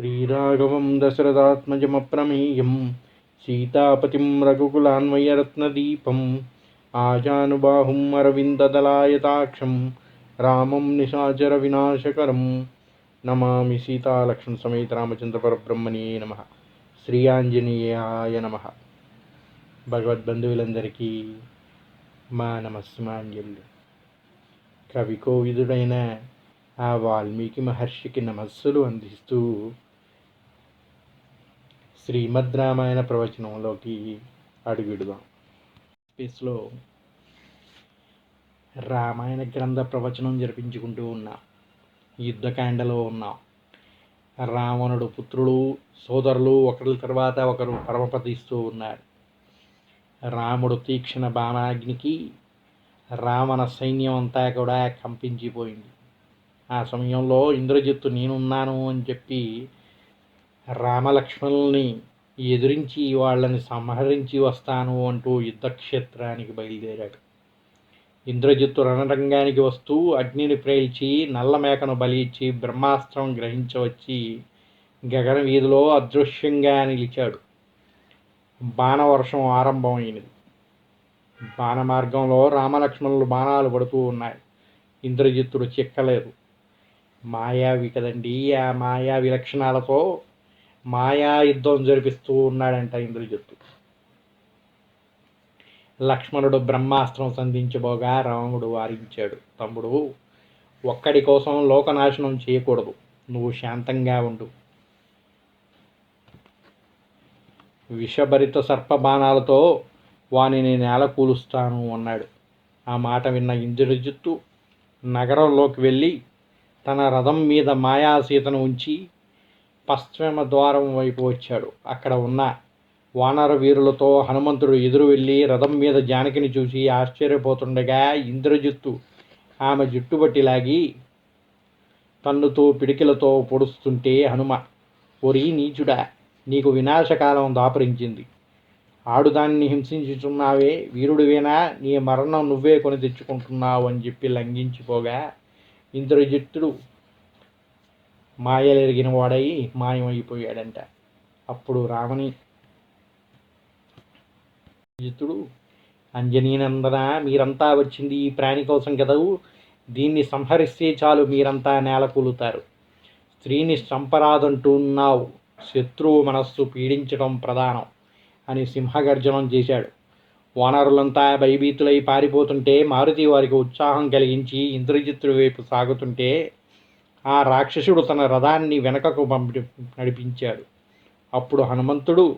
శ్రీరాఘవం దశరథాత్మజమప్రమేయం సీతాపతిం రఘుకులాన్వయరత్నదీపం ఆజానుబాహుం అరవిందదలాయతాక్షం రామం నిశాచర వినాశకరం నమామి సీతాలక్ష్మణ సమేత రామచంద్ర పరబ్రహ్మణే నమ. శ్రీ ఆంజనేయాయ నమ. భగవద్బంధువులందరికీ మా నమస్మాంజల్యం కవి కోవిదుడైన ఆ వాల్మీకి మహర్షికి నమస్సులు అందిస్తూ శ్రీమద్ రామాయణ ప్రవచనంలోకి అడుగుడుదాం. స్పేస్లో రామాయణ గ్రంథ ప్రవచనం జరిపించుకుంటూ ఉన్నాం యుద్ధకాండలో ఉన్నాం రావణుడు పుత్రులు సోదరులు ఒకరి తర్వాత ఒకరు పరమపదిస్తూ ఉన్నారు. రాముడు తీక్షణ బాణాగ్నికి రావణ సైన్యం అంతా కూడా కంపించిపోయింది. ఆ సమయంలో ఇంద్రజిత్తు నేనున్నాను అని చెప్పి రామలక్ష్మణుల్ని ఎదిరించి వాళ్ళని సంహరించి వస్తాను అంటూ యుద్ధక్షేత్రానికి బయలుదేరాడు. ఇంద్రజిత్తు రణరంగానికి వస్తూ అగ్నిని ప్రేల్చి నల్ల మేకను బలిచ్చి బ్రహ్మాస్త్రం గ్రహించవచ్చి గగన వీధిలో అదృశ్యంగా నిలిచాడు. బాణవర్షం ఆరంభమైనది. బాణ మార్గంలో రామలక్ష్మణులు బాణాలు పడుతూ ఉన్నాయి. ఇంద్రజిత్తుడు చిక్కలేదు. మాయావి కదండి ఆ మాయా విలక్షణాలతో మాయా యుద్ధం జరిపిస్తూ ఉన్నాడంట ఇంద్రజిత్తు. లక్ష్మణుడు బ్రహ్మాస్త్రం సంధించబోగా రాముడు వారించాడు. తమ్ముడు ఒక్కడి కోసం లోకనాశనం చేయకూడదు. నువ్వు శాంతంగా ఉండు. విషభరిత సర్పబాణాలతో వానిని నేల కూలుస్తాను అన్నాడు. ఆ మాట విన్న ఇంద్రజిత్తు నగరంలోకి వెళ్ళి తన రథం మీద మాయా సీతను ఉంచి పశ్చిమ ద్వారం వైపు వచ్చాడు. అక్కడ ఉన్న వానర వీరులతో హనుమంతుడు ఎదురు వెళ్ళి రథం మీద జానకిని చూసి ఆశ్చర్యపోతుండగా ఇంద్రజిత్తు ఆమె జుట్టుబట్టి లాగి తన్నుతో పిడికిలతో పొడుస్తుంటే హనుమ ఒరి నీచుడా నీకు వినాశకాలం దాపరించింది. ఆడుదాన్ని హింసించుచున్నావే వీరుడివేనా? నీ మరణం నువ్వే కొని తెచ్చుకుంటున్నావు అని చెప్పి లంఘించిపోగా ఇంద్రజిత్తుడు మాయలెరిగిన వాడై మాయమైపోయాడంట. అప్పుడు రావణి జితుడు అంజనీనందన మీరంతా వచ్చింది ఈ ప్రాణి కోసం కదవు దీన్ని సంహరిస్తే చాలు మీరంతా నేల కూలుతారు. స్త్రీని చంపరాదంటున్నావు శత్రువు మనస్సు పీడించడం ప్రధానం అని సింహగర్జనం చేశాడు. వానరులంతా భయభీతులై పారిపోతుంటే మారుతి వారికి ఉత్సాహం కలిగించి ఇంద్రజిత్తుడి వైపు సాగుతుంటే ఆ రాక్షసుడు తన రథాన్ని వెనకకు పంపి నడిపించాడు. అప్పుడు హనుమంతుడు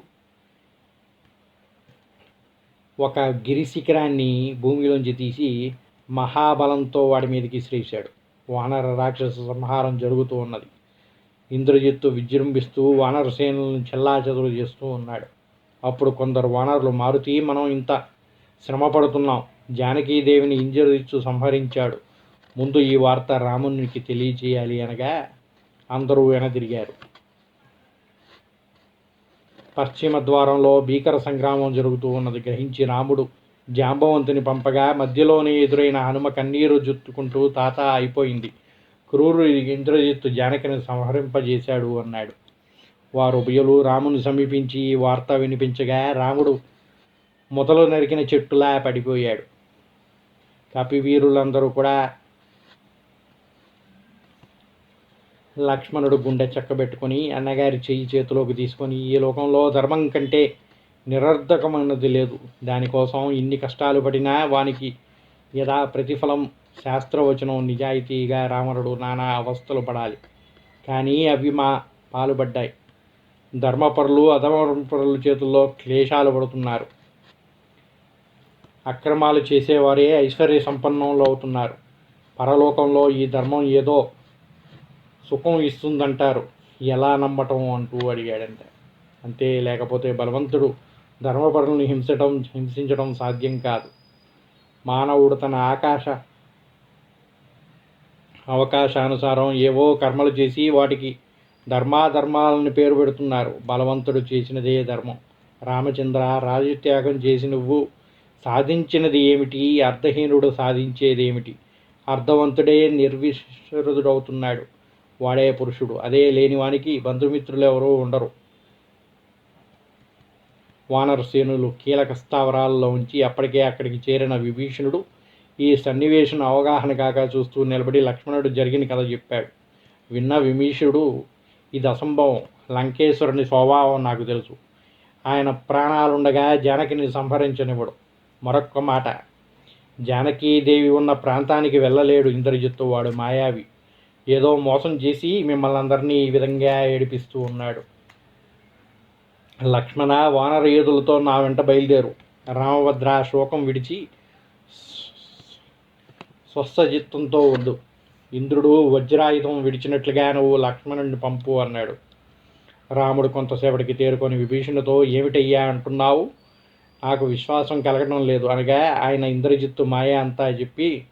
ఒక గిరి శిఖరాన్ని భూమిలోంచి తీసి మహాబలంతో వాడి మీదకి శ్రీశాడు వానర రాక్షస సంహారం జరుగుతూ ఉన్నది. ఇంద్రజిత్తు విజృంభిస్తూ వానర సేనలను చెల్లాచెదురు చేస్తూ ఉన్నాడు. అప్పుడు కొందరు వానరులు మారుతి మనం ఇంత శ్రమ పడుతున్నాం జానకీదేవిని ఇంద్రజిత్తు సంహరించాడు. ముందు ఈ వార్త రామునికి తెలియజేయాలి అనగా అందరూ వెనదిరిగారు. పశ్చిమ ద్వారంలో భీకర సంగ్రామం జరుగుతూ ఉన్నది. గ్రహించి రాముడు జాంబవంతుని పంపగా మధ్యలోనే ఎదురైన హనుమ కన్నీరు జుత్తుకుంటూ తాత అయిపోయింది. క్రూరు ఇంద్రజిత్తు జానకిని సంహరింపజేశాడు అన్నాడు. వారు ఉభయులు రాముని సమీపించి ఈ వార్త వినిపించగా రాముడు మొదలు నరికిన చెట్టులా పడిపోయాడు. కపివీరులందరూ కూడా లక్ష్మణుడు గుండె చక్కబెట్టుకొని అన్నగారి చెయ్యి చేతిలోకి తీసుకొని ఈ లోకంలో ధర్మం కంటే నిరర్ధకమైనది లేదు. దానికోసం ఇన్ని కష్టాలు పడినా వానికి యథా ప్రతిఫలం శాస్త్రవచనం నిజాయితీగా రావణుడు నానా అవస్థలు పడాలి. కానీ అవి మా పాలుపడ్డాయి. ధర్మపరులు అధర్మపరుల చేతుల్లో క్లేశాలు పడుతున్నారు. అక్రమాలు చేసేవారే ఐశ్వర్య సంపన్నంలో అవుతున్నారు. పరలోకంలో ఈ ధర్మం ఏదో సుఖం ఇస్తుందంటారు. ఎలా నమ్మటం అంటూ అడిగాడంట. అంతే లేకపోతే బలవంతుడు ధర్మపరులను హింసటం హింసించడం సాధ్యం కాదు. మానవుడు తన ఆకాశ అవకాశానుసారం ఏవో కర్మలు చేసి వాటికి ధర్మాధర్మాలను పేరు పెడుతున్నారు. బలవంతుడు చేసినదే ధర్మం. రామచంద్ర రాజత్యాగం చేసి నువ్వు సాధించినది ఏమిటి? అర్ధహీనుడు సాధించేది ఏమిటి అర్ధవంతుడే అవుతున్నాడు వాడే పురుషుడు. అదే లేనివానికి బంధుమిత్రులు ఎవరూ ఉండరు. వానరసేనులు కీలక స్థావరాల్లో ఉంచి అప్పటికే అక్కడికి చేరిన విభీషణుడు ఈ సన్నివేశం అవగాహన కాక చూస్తూ నిలబడి లక్ష్మణుడు జరిగిన కథ చెప్పాడు. విన్న విభీషుడు ఇది అసంభవం. లంకేశ్వరుని స్వభావం నాకు తెలుసు. ఆయన ప్రాణాలుండగా జానకిని సంహరించనివ్వడు. మరొక్క మాట. జానకీదేవి ఉన్న ప్రాంతానికి వెళ్ళలేడు ఇంద్రజిత్తు. వాడు మాయావి. ఏదో మోసం చేసి మిమ్మల్ని అందరినీ ఈ విధంగా ఏడిపిస్తూ ఉన్నాడు. లక్ష్మణ వానర నా వెంట బయలుదేరు. రామభద్ర శోకం విడిచి స్వస్థచిత్తంతో వద్దు ఇంద్రుడు వజ్రాయుధం విడిచినట్లుగా నువ్వు లక్ష్మణుడిని పంపు అన్నాడు. రాముడు కొంతసేపటికి తేరుకొని విభీషణుతో ఏమిటయ్యా అంటున్నావు? నాకు విశ్వాసం కలగడం లేదు అనగా ఆయన ఇంద్రజిత్తు మాయ అంతా చెప్పి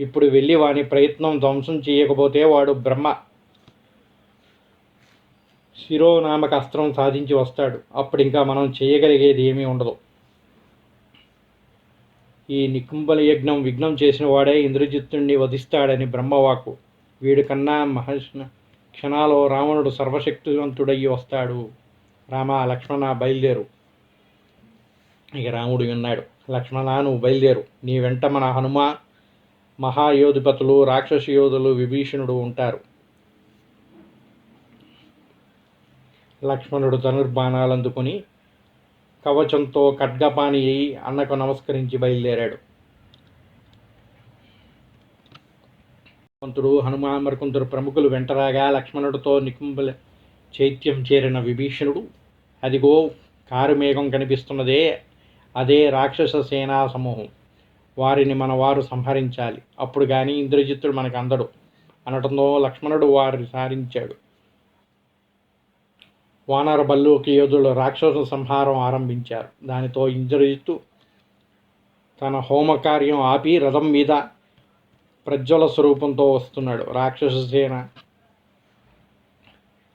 ఇప్పుడు వెళ్ళి వాని ప్రయత్నం ధ్వంసం చేయకపోతే వాడు బ్రహ్మ. శిరోనామక అస్త్రం సాధించి వస్తాడు. అప్పుడు ఇంకా మనం చేయగలిగేది ఏమీ ఉండదు. ఈ నికుంభల యజ్ఞం విఘ్నం చేసిన వాడే ఇంద్రజిత్తుణ్ణి వధిస్తాడని బ్రహ్మవాకు. వీడికన్నా మహర్షి క్షణాలో రావణుడు సర్వశక్తివంతుడయ్యి వస్తాడు. రామ లక్ష్మణ బయలుదేరు. ఇక రాముడు విన్నాడు లక్ష్మణ నువ్వు బయలుదేరు. నీ వెంట మన హనుమ మహాయోధిపతులు రాక్షస యోధులు విభీషణుడు ఉంటారు. లక్ష్మణుడు ధనుర్బాణాలు అందుకుని కవచంతో ఖడ్గపాణి అయి అన్నకు నమస్కరించి బయలుదేరాడు. హనుమంతుడు హనుమాన్ ప్రముఖులు వెంటరాగా లక్ష్మణుడితో నికుంబల చైత్యం చేరిన విభీషణుడు అదిగో కారు మేఘం కనిపిస్తున్నదే అదే రాక్షస సేనా సమూహం. వారిని మన వారు సంహరించాలి. అప్పుడు కానీ ఇంద్రజిత్తుడు మనకు అందడు అనటంతో లక్ష్మణుడు వారిని సారించాడు వానర బల్లుకి యోధులు రాక్షస సంహారం ఆరంభించారు. దానితో ఇంద్రజిత్తు తన హోమకార్యం ఆపి రథం మీద ప్రజ్వల స్వరూపంతో వస్తున్నాడు. రాక్షస సేన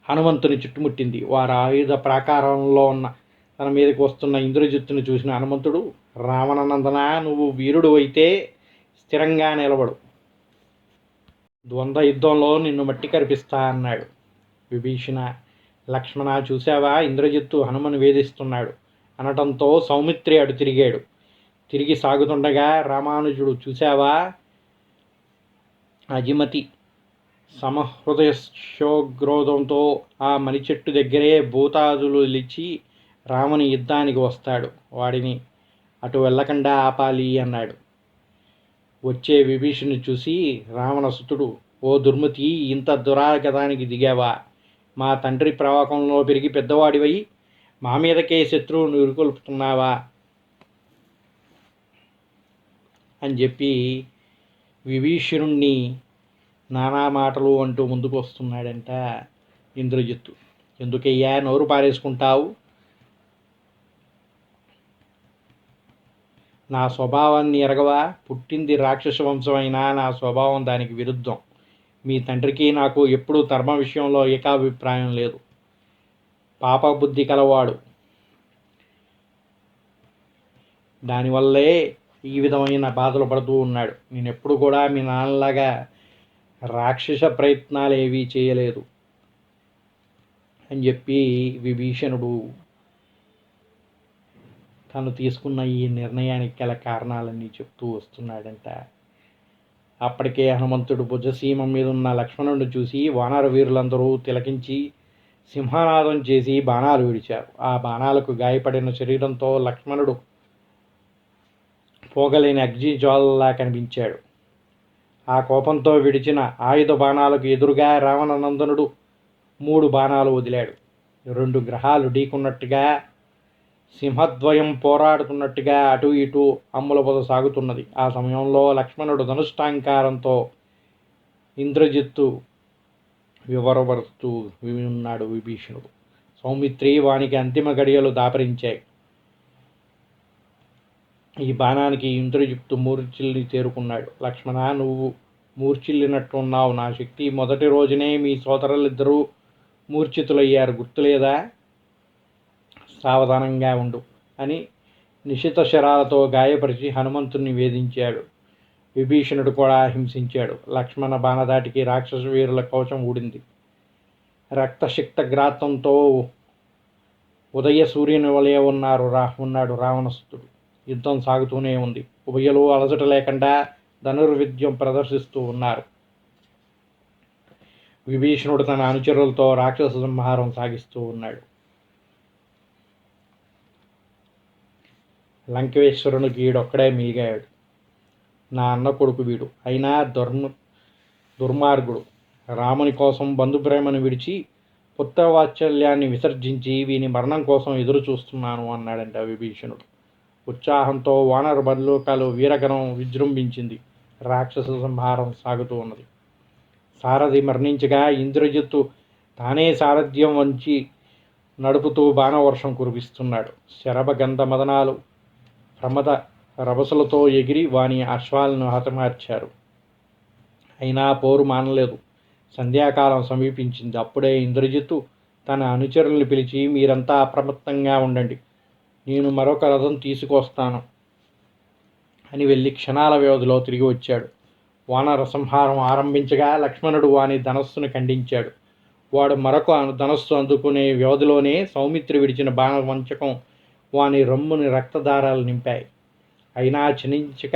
హనుమంతుని చుట్టుముట్టింది. వారి ఆయుధ ప్రాకారంలో ఉన్న తన మీదకి వస్తున్న ఇంద్రజిత్తుని చూసిన హనుమంతుడు రావణనందన నువ్వు వీరుడు అయితే స్థిరంగా నిలబడు. ద్వంద్వ యుద్ధంలో నిన్ను మట్టి కరిపిస్తా అన్నాడు. విభీషణ లక్ష్మణ చూశావా? ఇంద్రజిత్తు హనుమను వేధిస్తున్నాడు. అనటంతో సౌమిత్రి అడు తిరిగాడు. తిరిగి సాగుతుండగా రామానుజుడు చూశావా? అజిమతి సమహృదయశోగ్రోధంతో ఆ మణి చెట్టు దగ్గరే భూతాదులు లిచి రాముని యుద్ధానికి వస్తాడు. వాడిని అటు వెళ్ళకుండా ఆపాలి అన్నాడు. వచ్చే విభీషణ్ణి చూసి రావణసుతుడు ఓ దుర్మతి ఇంత దురాగతానికి దిగావా? మా తండ్రి ప్రవాకంలో పెరిగి పెద్దవాడివై మా మీదకే శత్రువును ఉరుకొల్పుతున్నావా అని చెప్పి విభీషణుణ్ణి నానా మాటలు అంటూ ముందుకు వస్తున్నాడంట ఇంద్రజిత్తు. ఎందుకయ్యా నోరు పారేసుకుంటావు? నా స్వభావాన్ని ఎరగవా? పుట్టింది రాక్షస వంశమైనా? నా స్వభావం దానికి విరుద్ధం. మీ తండ్రికి నాకు ఎప్పుడూ ధర్మ విషయంలో ఏకాభిప్రాయం లేదు. పాప బుద్ధి కలవాడు. దానివల్లే ఈ విధమైన బాధలు పడుతూ ఉన్నాడు. నేను ఎప్పుడు కూడా మీ నాన్నలాగా రాక్షస ప్రయత్నాలు ఏవీ చేయలేదు. అని చెప్పి విభీషణుడు తను తీసుకున్న ఈ నిర్ణయానికి గల కారణాలన్నీ చెప్తూ వస్తున్నాడంట. అప్పటికే హనుమంతుడు భుజసీమ మీద ఉన్న లక్ష్మణుడు చూసి వానర వీరులందరూ తిలకించి సింహనాదం చేసి బాణాలు విడిచారు. ఆ బాణాలకు గాయపడిన శరీరంతో లక్ష్మణుడు పోగలేని అగ్నిజ్వాలలా కనిపించాడు. ఆ కోపంతో విడిచిన ఆయుధ బాణాలకు ఎదురుగా రావణనందనుడు మూడు బాణాలు వదిలాడు. రెండు గ్రహాలు ఢీకున్నట్టుగా సింహద్వయం పోరాడుతున్నట్టుగా అటు ఇటు అమ్ముల సాగుతున్నది. ఆ సమయంలో లక్ష్మణుడు ధనుష్టాంకారంతో ఇంద్రజిత్తు వివరపరుస్తూ ఉన్నాడు విభీషణుడు. సౌమిత్రి వానికి అంతిమ గడియలు దాపరించాయి. ఈ బాణానికి ఇంద్రజిత్తు మూర్చిల్ని చేరుకున్నాడు. లక్ష్మణ నువ్వు మూర్చిల్లినట్టున్నావు నా శక్తి మొదటి రోజునే మీ సోదరులిద్దరూ మూర్ఛితులయ్యారు. గుర్తులేదా? సావధానంగా ఉండు అని నిశిత శరాలతో గాయపరిచి హనుమంతుణ్ణి వేధించాడు. విభీషణుడు కూడా హింసించాడు. లక్ష్మణ బాణదాటికి రాక్షస వీరుల కవచం ఊడింది. రక్తశక్త గ్రాతంతో ఉదయ సూర్యుని వలె ఉన్నారు రా ఉన్నాడు రావణస్తుడు. యుద్ధం సాగుతూనే ఉంది. ఉభయలు అలసట లేకుండా ధనుర్విద్యం ప్రదర్శిస్తూ ఉన్నారు. విభీషణుడు తన అనుచరులతో రాక్షస సంహారం సాగిస్తూ ఉన్నాడు. లంకేశ్వరుని గీడొక్కడే మిగిగాడు నా అన్న కొడుకు వీడు. అయినా దుర్మ దుర్మార్గుడు. రాముని కోసం బంధుప్రేమను విడిచి పుత్రవాత్సల్యాన్ని విసర్జించి వీని మరణం కోసం ఎదురు చూస్తున్నాను అన్నాడంట విభీషణుడు. ఉత్సాహంతో వానర బలోకాలు వీరగణం విజృంభించింది. రాక్షస సంహారం సాగుతూ ఉన్నది. సారథి మరణించగా ఇంద్రజిత్తు తానే సారథ్యం వంచి నడుపుతూ బాణవర్షం కురిపిస్తున్నాడు. శరభ గంధ మదనాలు ప్రమద రభసలతో ఎగిరి వాని అశ్వాలను హతమార్చారు. అయినా పోరు మానలేదు. సంధ్యాకాలం సమీపించింది. అప్పుడే ఇంద్రజిత్తు తన అనుచరులను పిలిచి మీరంతా అప్రమత్తంగా ఉండండి. నేను మరొక రథం తీసుకొస్తాను అని వెళ్ళి క్షణాల వ్యవధిలో తిరిగి వచ్చాడు. వానర సంహారం ఆరంభించగా లక్ష్మణుడు వాని ధనస్సును ఖండించాడు. వాడు మరొక ధనస్సు అందుకునే వ్యవధిలోనే సౌమిత్రి విడిచిన బాణ వంచకం వాని రొమ్ముని రక్తదారాలు నింపాయి. అయినా చనించక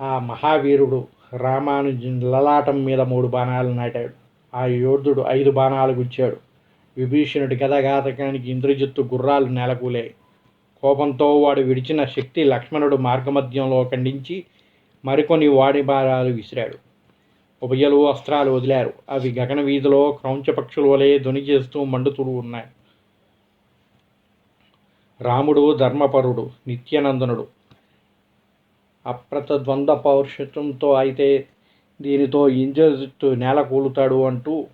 ఆ మహావీరుడు రామానుజన్ లలాటం మీద మూడు బాణాలు నాటాడు. ఆ యోధుడు ఐదు బాణాలు గుచ్చాడు. విభీషణుడి గదఘాతకానికి ఇంద్రజిత్తు గుర్రాలు నెలకూలే కోపంతో వాడు విడిచిన శక్తి లక్ష్మణుడు మార్గమధ్యంలో ఖండించి మరికొన్ని వాడి బాణాలు విసిరాడు. ఉభయలు అస్త్రాలు వదిలారు. అవి గగన వీధిలో క్రౌంచ పక్షుల వలె ధ్వని చేస్తూ మండుతూ ఉన్నాయి. రాముడు ధర్మపరుడు నిత్యనందనుడు. అప్రతద్వంద్వ పౌరుషత్వంతో అయితే దీనితో ఇంద్రజిత్తు నేల కూలుతాడు అంటూ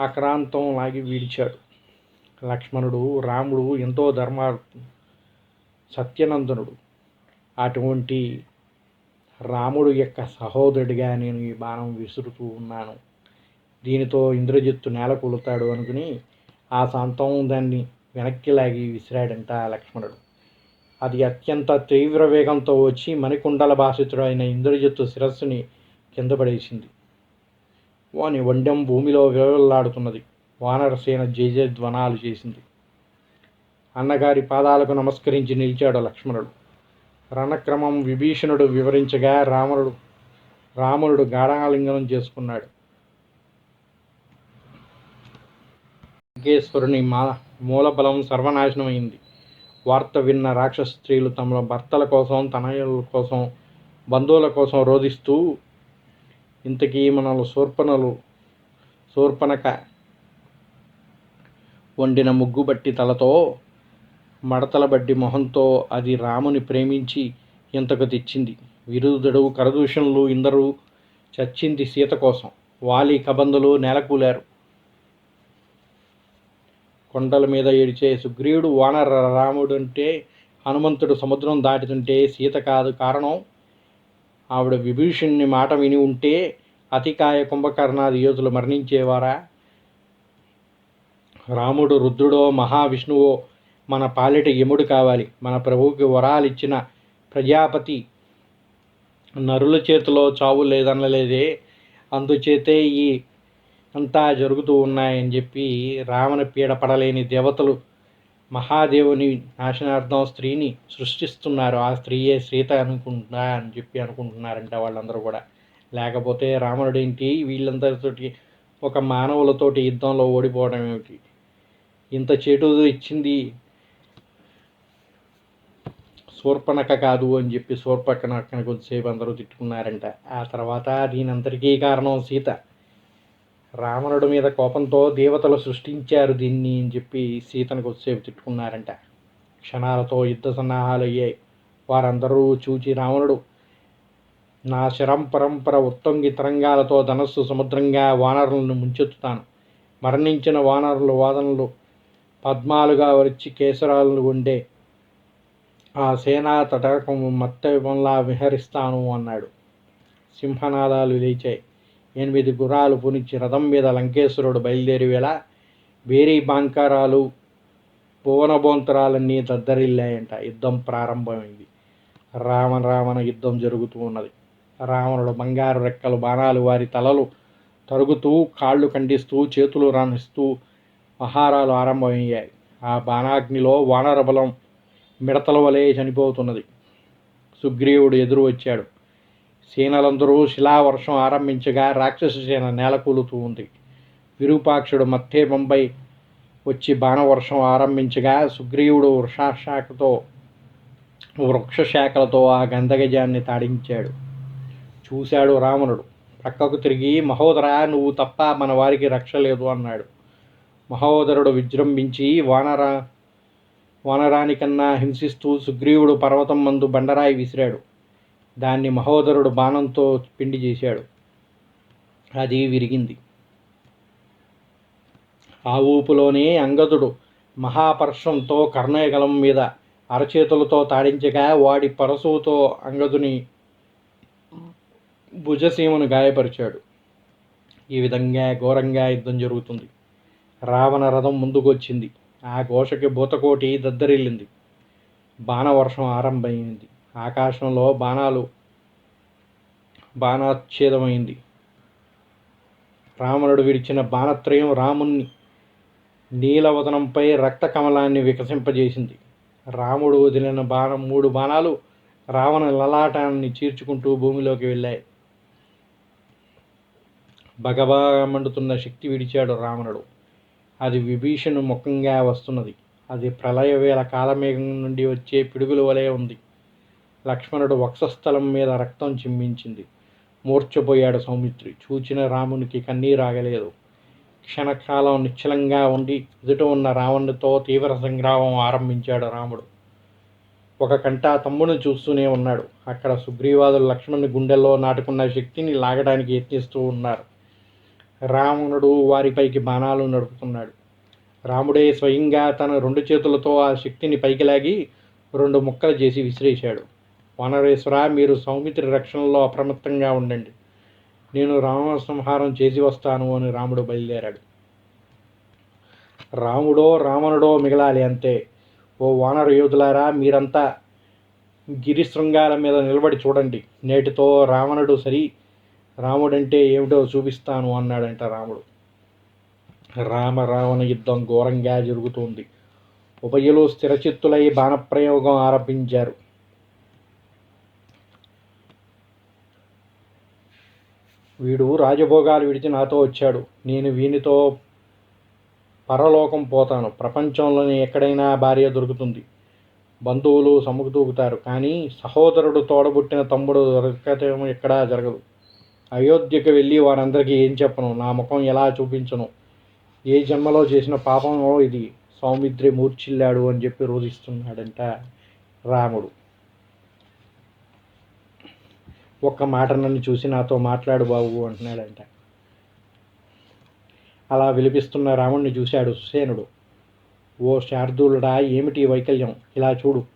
అక్రాంతం లాగి వీడిచాడు. లక్ష్మణుడు రాముడు ఎంతో ధర్మ సత్యనందనుడు. అటువంటి రాముడు యొక్క సహోదరుడిగా నేను ఈ బాణం విసురుతూ ఉన్నాను. దీనితో ఇంద్రజిత్తు నేల కూలుతాడు అనుకుని ఆ శాంతం దాన్ని వెనక్కి లాగి విసిరాడంట లక్ష్మణుడు. అది అత్యంత తీవ్ర వేగంతో వచ్చి మణికుండల భాషితుడు అయిన ఇంద్రజిత్తు శిరస్సుని కింద పడేసింది. వాని వండెం భూమిలో విలవల్లాడుతున్నది. వానరసేన జయజయధ్వనాలు చేసింది. అన్నగారి పాదాలకు నమస్కరించి నిలిచాడు లక్ష్మణుడు. రణక్రమం విభీషణుడు వివరించగా రాముడు రాముడు గాఢాలింగనం చేసుకున్నాడు. లంకేశ్వరుని మా మూలబలం సర్వనాశనమైంది. వార్త విన్న రాక్షస స్త్రీలు తమ భర్తల కోసం తనయుల కోసం బంధువుల కోసం రోధిస్తూ ఇంతకీ మనలు శూర్పణలు శూర్పణక వండిన ముగ్గుబట్టి తలతో మడతల బడ్డి మొహంతో అది రాముని ప్రేమించి ఇంతకు తెచ్చింది. విరుదుడు కరదూషణలు ఇందరూ చచ్చింది సీత కోసం. వాలి కబందులు నేలకూలారు. కొండల మీద ఏడిచే సుగ్రీవుడు వానర రాముడు అంటే హనుమంతుడు సముద్రం దాటుతుంటే సీత కాదు కారణం. ఆవిడ విభీషణ్ణి మాట విని ఉంటే అతికాయ కుంభకర్ణాది యోధులు మరణించేవారా? రాముడు రుద్రుడో మహావిష్ణువో మన పాలిట యముడు కావాలి. మన ప్రభువుకి వరాలు ఇచ్చిన ప్రజాపతి నరుల చేతిలో చావు లేదనలేదే. అందుచేతే ఈ అంతా జరుగుతూ ఉన్నాయని చెప్పి రావణ పీడ పడలేని దేవతలు మహాదేవుని నాశనార్థం స్త్రీని సృష్టిస్తున్నారు. ఆ స్త్రీయే సీత అనుకుంటున్నా అని చెప్పి అనుకుంటున్నారంట వాళ్ళందరూ కూడా. లేకపోతే రావణుడు ఏంటి? వీళ్ళందరితోటి ఒక మానవులతోటి యుద్ధంలో ఓడిపోవడం ఏమిటి? ఇంత చేటు ఇచ్చింది శూర్పణక కాదు అని చెప్పి శూర్పణకని కొద్దిసేపు అందరూ తిట్టుకున్నారంట. ఆ తర్వాత దీనంతటికీ కారణం సీత. రావణుడి మీద కోపంతో దేవతలు సృష్టించారు దీన్ని అని చెప్పి సీతను కొద్దిసేపు తిట్టుకున్నారంట. క్షణాలతో యుద్ధ సన్నాహాలు అయ్యాయి. వారందరూ చూచి రావణుడు నా శరం పరంపర ఉత్తంగి తరంగాలతో ధనస్సు సముద్రంగా వానరులను ముంచెత్తుతాను. మరణించిన వానరులు వాదనలు పద్మాలుగా వచ్చి కేసరాలను ఉండే ఆ సేనా తటకం మత్తలా విహరిస్తాను అన్నాడు. సింహనాదాలు లేచాయి. ఎనిమిది గుర్రాలు పునిచ్చి రథం మీద లంకేశ్వరుడు బయలుదేరి వేళ వేరే బాంకారాలు భువనబోంతరాలన్నీ దద్దరిల్లాయంట. యుద్ధం ప్రారంభమైంది. రావణ రావణ యుద్ధం జరుగుతూ ఉన్నది. రావణుడు బంగారు రెక్కలు బాణాలు వారి తలలు తరుగుతూ కాళ్ళు ఖండిస్తూ చేతులు రాణిస్తూ ఆహారాలు ఆరంభమయ్యాయి. ఆ బాణాగ్నిలో వానరబలం మిడతల వలె చనిపోతున్నది. సుగ్రీవుడు ఎదురు వచ్చాడు. సేనలందరూ శిలావర్షం ఆరంభించగా రాక్షస సేన నేలకూలుతూ ఉంది. విరూపాక్షుడు మత్తేపంపై వచ్చి బాణవర్షం ఆరంభించగా సుగ్రీవుడు వృషాశాఖతో వృక్షశాఖలతో ఆ గంధగజాన్ని తాడించాడు. చూశాడు రావణుడు. ప్రక్కకు తిరిగి మహోదర నువ్వు తప్ప మన వారికి రక్ష లేదు అన్నాడు. మహోదరుడు విజృంభించి వానర వానరానికన్నా హింసిస్తూ సుగ్రీవుడు పర్వతం మందు బండరాయి విసిరాడు. దాన్ని మహోదరుడు బాణంతో పిండి చేశాడు. అది విరిగింది. ఆ ఊపులోనే అంగదుడు మహాపర్షంతో కర్ణయగలం మీద అరచేతులతో తాడించగా వాడి పరశువుతో అంగదుని భుజసీమను గాయపరిచాడు. ఈ విధంగా ఘోరంగా యుద్ధం జరుగుతుంది. రావణ రథం ముందుకొచ్చింది. ఆ ఘోషకి భూతకోటి దద్దరిల్లింది. బాణవర్షం ఆరంభమైంది. ఆకాశంలో బాణాలు బాణాచ్ఛేదమైంది. రావణుడు విడిచిన బాణత్రయం రాముణ్ణి నీలవదనంపై రక్త కమలాన్ని వికసింపజేసింది. రాముడు వదిలిన బాణం మూడు బాణాలు రావణ లలాటాన్ని చీర్చుకుంటూ భూమిలోకి వెళ్ళాయి. బగబాగా మండుతున్న శక్తి విడిచాడు రావణుడు. అది విభీషణు ముఖంగా వస్తున్నది. అది ప్రళయవేళ కాలమేఘం నుండి వచ్చే పిడుగుల వలె ఉంది. లక్ష్మణుడు వక్షస్థలం మీద రక్తం చిమ్మించింది మూర్చపోయాడు సౌమిత్రి. చూచిన రామునికి కన్నీరాగలేదు. క్షణకాలం నిశ్చలంగా ఉండి ఎదుట ఉన్న రావణుతో తీవ్ర సంగ్రామం ఆరంభించాడు రాముడు. ఒక కంట తమ్ముడిని చూస్తూనే ఉన్నాడు. అక్కడ సుగ్రీవాదులు లక్ష్మణుని గుండెల్లో నాటుకున్న శక్తిని లాగడానికి యత్నిస్తూ ఉన్నారు. రావణుడు వారిపైకి బాణాలు నడుపుతున్నాడు. రాముడే స్వయంగా తన రెండు చేతులతో ఆ శక్తిని పైకి లాగి రెండు ముక్కలు చేసి విసిరేశాడు. వనరేశ్వర మీరు సౌమిత్రి రక్షణలో అప్రమత్తంగా ఉండండి. నేను రావణ సంహారం చేసి వస్తాను అని రాముడు బయలుదేరాడు. రాముడో రావణుడో మిగలాలి అంతే. ఓ వానర యోధులారా మీరంతా గిరి శృంగాల మీద నిలబడి చూడండి. నేటితో రావణుడు సరి రాముడంటే ఏమిటో చూపిస్తాను అన్నాడంట రాముడు. రామ రావణ యుద్ధం ఘోరంగా జరుగుతుంది. ఉభయలు స్థిరచిత్తులై బాణప్రయోగం ఆరంభించారు. వీడు రాజభోగాలు విడిచి నాతో వచ్చాడు. నేను వీనితో పరలోకం పోతాను. ప్రపంచంలోని ఎక్కడైనా భార్య దొరుకుతుంది. బంధువులు సముకుతూగుతారు కానీ సహోదరుడు తోడబుట్టిన తమ్ముడు దొరకటం ఎక్కడా జరగదు. అయోధ్యకు వెళ్ళి వారందరికీ ఏం చెప్పను? నా ముఖం ఎలా చూపించను? ఏ జన్మలో చేసిన పాపమో ఇది. సౌమిత్రి మూర్చిల్లాడు అని చెప్పి రోధిస్తున్నాడంట రాముడు. ఒక్క మాట నన్ను చూసి నాతో మాట్లాడు బాబు అంటున్నాడంట. అలా విలిపిస్తున్న రాముణ్ణి చూశాడు సుసేనుడు. ఓ శార్దూలుడా ఏమిటి వైకల్యం? ఇలా చూడు.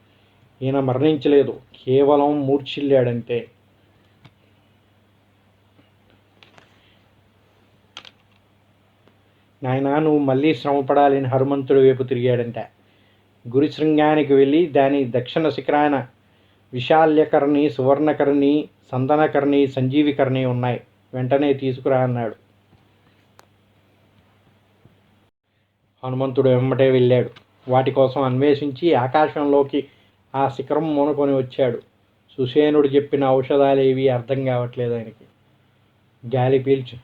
ఈయన మరణించలేదు కేవలం మూర్ఛిల్లాడంతే. నాయనా నువ్వు మళ్ళీ శ్రమపడాలని హనుమంతుడి వైపు తిరిగాడంట. గురిశృంగానికి వెళ్ళి దాని దక్షిణ శిఖరాన విశాల్యకర్ణి సువర్ణకర్ణి సందనకర్ణి సంజీవికర్ణి ఉన్నాయి. వెంటనే తీసుకురా అన్నాడు. హనుమంతుడు వెంబటే వెళ్ళాడు. వాటి కోసం అన్వేషించి ఆకాశంలోకి ఆ శిఖరం మూనుకొని వచ్చాడు. సుసేనుడు చెప్పిన ఔషధాలేవి అర్థం కావట్లేదు ఆయనకి. గాలి పీల్చు.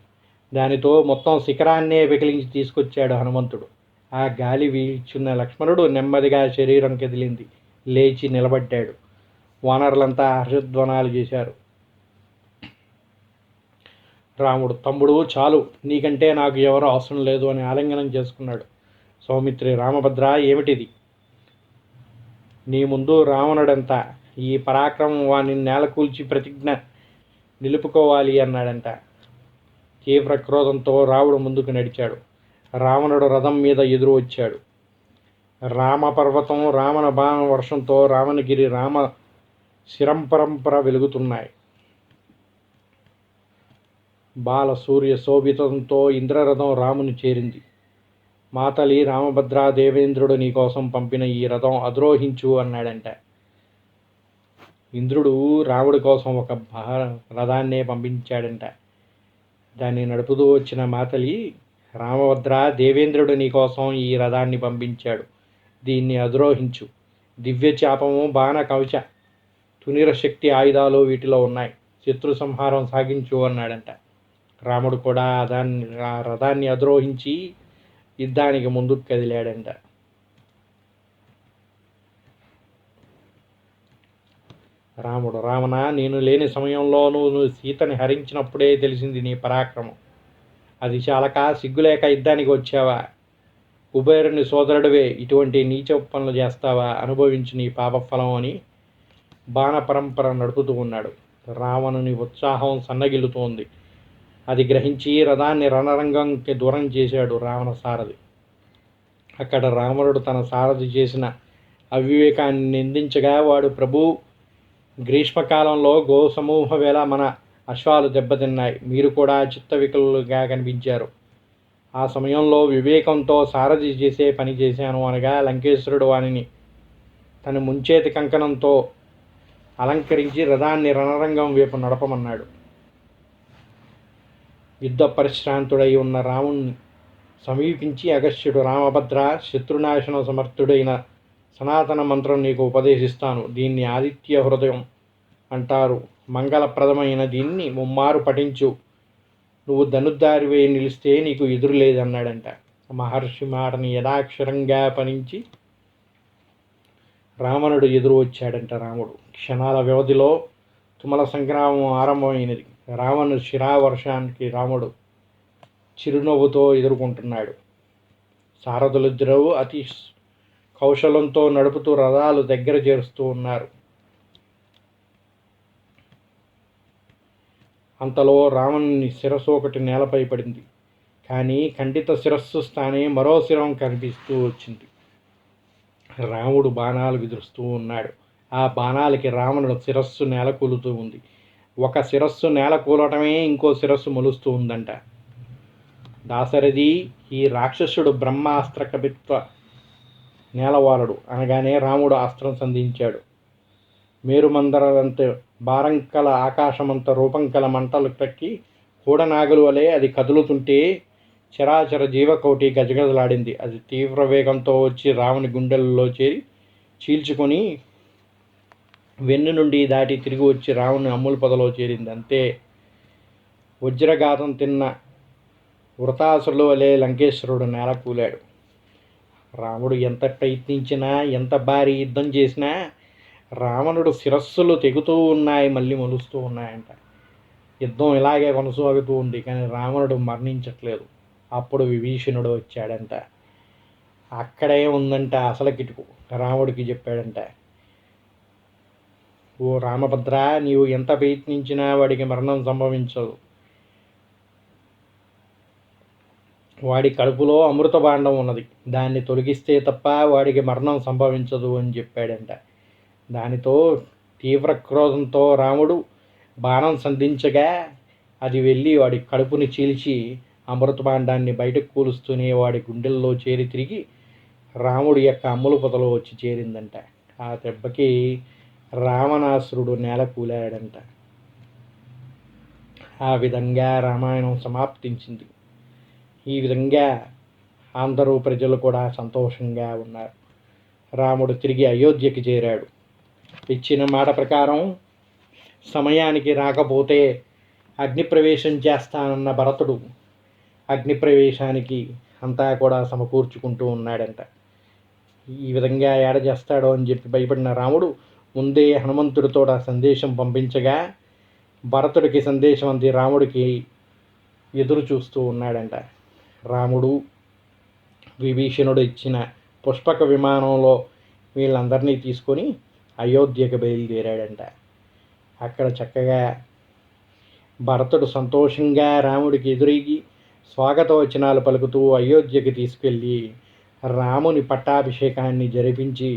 దానితో మొత్తం శిఖరాన్నే వికిలించి తీసుకొచ్చాడు హనుమంతుడు. ఆ గాలి వీల్చున్న లక్ష్మణుడు నెమ్మదిగా శరీరం కదిలింది. లేచి నిలబడ్డాడు. వానరులంతా హర్షధ్వనాలు చేశారు. రాముడు తమ్ముడు చాలు. నీకంటే నాకు ఎవరో అవసరం లేదు అని ఆలింగనం చేసుకున్నాడు సౌమిత్రి. రామభద్ర ఏమిటిది? నీ ముందు రావణుడంతా. ఈ పరాక్రమం వాణ్ణి నేలకూల్చి ప్రతిజ్ఞ నిలుపుకోవాలి అన్నాడంట. తీవ్ర క్రోధంతో రావుడు ముందుకు నడిచాడు. రావణుడు రథం మీద ఎదురు వచ్చాడు. రామపర్వతం రావణ బాణ వర్షంతో రావణగిరి రామ శిరంపరంపర వెలుగుతున్నాయి. బాల సూర్య శోభితంతో ఇంద్రరథం రాముని చేరింది. మాతలి రామభద్ర దేవేంద్రుడు నీకోసం పంపిన ఈ రథం అద్రోహించు అన్నాడంట. ఇంద్రుడు రాముడి కోసం ఒక రథాన్నే పంపించాడంట. దాన్ని నడుపుతూ వచ్చిన మాతలి రామభద్ర దేవేంద్రుడు నీకోసం ఈ రథాన్ని పంపించాడు. దీన్ని అద్రోహించు. దివ్య చాపము బాణ కవచ తునిర శక్తి ఆయుధాలు వీటిలో ఉన్నాయి. శత్రు సంహారం సాగించు అన్నాడంట. రాముడు కూడా దాన్ని ఆ రథాన్ని అధిరోహించి యుద్ధానికి ముందుకు కదిలాడంట. రాముడు రావణ నేను లేని సమయంలో నువ్వు సీతని హరించినప్పుడే తెలిసింది నీ పరాక్రమం. అది చాలక సిగ్గులేక యుద్ధానికి వచ్చావా? కుబేరుని సోదరుడివే ఇటువంటి నీచ పనులు చేస్తావా? అనుభవించు నీ పాపఫలం అని బాణ పరంపర నడుపుతూ ఉన్నాడు. రావణుని ఉత్సాహం సన్నగిల్లుతోంది. అది గ్రహించి రథాన్ని రణరంగంకి దూరం చేశాడు రావణ సారథి. అక్కడ రావణుడు తన సారథి చేసిన అవివేకాన్ని నిందించగా వాడు ప్రభు గ్రీష్మకాలంలో గో సమూహ వేళ మన అశ్వాలు దెబ్బతిన్నాయి. మీరు కూడా చిత్తవికలుగా కనిపించారు. ఆ సమయంలో వివేకంతో సారథి చేసే పని చేశాను అనగా లంకేశ్వరుడు వానిని తన ముంచేతి కంకణంతో అలంకరించి రథాన్ని రణరంగం వైపు నడపమన్నాడు. యుద్ధ పరిశ్రాంతుడై ఉన్న రాముణ్ణి సమీపించి అగస్త్యుడు రామభద్ర శత్రునాశన సమర్థుడైన సనాతన మంత్రం నీకు ఉపదేశిస్తాను. దీన్ని ఆదిత్య హృదయం అంటారు. మంగళప్రదమైన దీన్ని ముమ్మారు పఠించు. నువ్వు ధనుద్దారివై నిలిస్తే నీకు ఎదురు లేదన్నాడంట మహర్షి మాటని యథాక్షరంగా పనించి రావణుడు ఎదురు వచ్చాడంట రాముడు. క్షణాల వ్యవధిలో తుమల సంగ్రామం ఆరంభమైనది. రావణు శిరావర్షానికి రాముడు చిరునవ్వుతో ఎదుర్కొంటున్నాడు. సారథులిద్దరూ అతి కౌశలంతో నడుపుతూ రథాలు దగ్గర చేరుస్తూ ఉన్నారు. అంతలో రావణుని శిరస్సు ఒకటి నేలపై పడింది. కానీ ఖండిత శిరస్సు స్థానే మరో శిరం కనిపిస్తూ వచ్చింది. రాముడు బాణాలు విదురుస్తూ ఉన్నాడు. ఆ బాణాలకి రావణుడు శిరస్సు నేల కూలుతూ ఉంది. ఒక శిరస్సు నేల కూలటమే ఇంకో శిరస్సు మొలుస్తూ ఉందంట. దాశరథి ఈ రాక్షసుడు బ్రహ్మాస్త్ర కవిత్వ నేలవారుడు అనగానే రాముడు అస్త్రం సంధించాడు. మేరుమందరంత భారంకల ఆకాశమంత రూపంకల మంటలు తక్కి కూడనాగుల వలె అది కదులుతుంటే చరాచర జీవకోటి గజగజలాడింది. అది తీవ్ర వేగంతో వచ్చి రాముని గుండెల్లో చేరి చీల్చుకొని వెన్ను నుండి దాటి తిరిగి వచ్చి రాముని అమ్ముల పొదలో చేరింది. అంతే వజ్రఘాతం తిన్న వృతాసురుల వలె లంకేశ్వరుడు నేల కూలాడు. రాముడు ఎంత ప్రయత్నించినా ఎంత భారీ యుద్ధం చేసినా రావణుడు శిరస్సులు తెగుతూ ఉన్నాయి మళ్ళీ మలుస్తూ ఉన్నాయంట. యుద్ధం ఇలాగే కొనసాగుతూ ఉంది కానీ రావణుడు మరణించట్లేదు. అప్పుడు విభీషణుడు వచ్చాడంట. అక్కడే ఉందంట అసలు కిటుకు రాముడికి చెప్పాడంట. ఓ రామభద్ర నీవు ఎంత ప్రయత్నించినా వాడికి మరణం సంభవించదు. వాడి కడుపులో అమృత భాండం ఉన్నది. దాన్ని తొలగిస్తే తప్ప వాడికి మరణం సంభవించదు అని చెప్పాడంట. దానితో తీవ్ర క్రోధంతో రాముడు బాణం సంధించగా అది వెళ్ళి వాడి కడుపుని చీల్చి అమృతభాండాన్ని బయటకు కూలుస్తూనే వాడి గుండెల్లో చేరి తిరిగి రాముడి యొక్క అమ్ములు పొదలో వచ్చి చేరిందంట. ఆ దెబ్బకి రావణాసురుడు నేల కూలాడంట ఆ విధంగా రామాయణం సమాప్తించింది. ఈ విధంగా అందరూ ప్రజలు కూడా సంతోషంగా ఉన్నారు. రాముడు తిరిగి అయోధ్యకి చేరాడు. ఇచ్చిన మాట ప్రకారం సమయానికి రాకపోతే అగ్నిప్రవేశం చేస్తానన్న భరతుడు అగ్నిప్రవేశానికి అంతా కూడా సమకూర్చుకుంటూ ఉన్నాడంట. ఈ విధంగా ఏడ చేస్తాడో అని చెప్పి భయపడిన రాముడు ముందే హనుమంతుడితో ఆ సందేశం పంపించగా భరతుడికి సందేశం అంది రాముడికి ఎదురు చూస్తూ ఉన్నాడంట. రాముడు విభీషణుడు ఇచ్చిన పుష్పక విమానంలో వీళ్ళందరినీ తీసుకొని అయోధ్యకు బయలుదేరాడంట. అక్కడ చక్కగా భరతుడు సంతోషంగా రాముడికి ఎదురిగి స్వాగత వచనాలు పలుకుతూ అయోధ్యకి తీసుకెళ్ళి రాముని పట్టాభిషేకాన్ని జరిపించి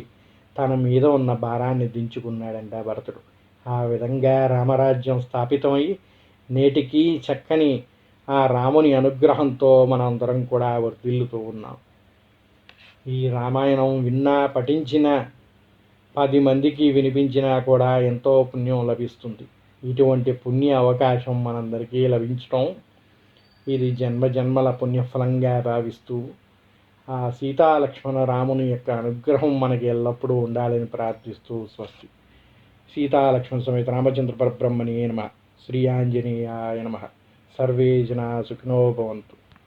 తన మీద ఉన్న భారాన్ని దించుకున్నాడంట భరతుడు. ఆ విధంగా రామరాజ్యం స్థాపితమై నేటికి చక్కని ఆ రాముని అనుగ్రహంతో మనందరం కూడా వర్ధిల్లుతూ ఉన్నాం. ఈ రామాయణం విన్నా పఠించిన పది మందికి వినిపించినా కూడా ఎంతో పుణ్యం లభిస్తుంది. ఇటువంటి పుణ్య అవకాశం మనందరికీ లభించటం ఇది జన్మ జన్మల పుణ్యఫలంగా భావిస్తూ ఆ సీతాలక్ష్మణ రాముని యొక్క అనుగ్రహం మనకి ఎల్లప్పుడూ ఉండాలని ప్రార్థిస్తూ స్వస్తి. సీతాలక్ష్మణ సమేత రామచంద్ర పరబ్రహ్మణి నమ. శ్రీ ఆంజనేయాయ నమ. సర్వే జనా సుఖినో భవంతు.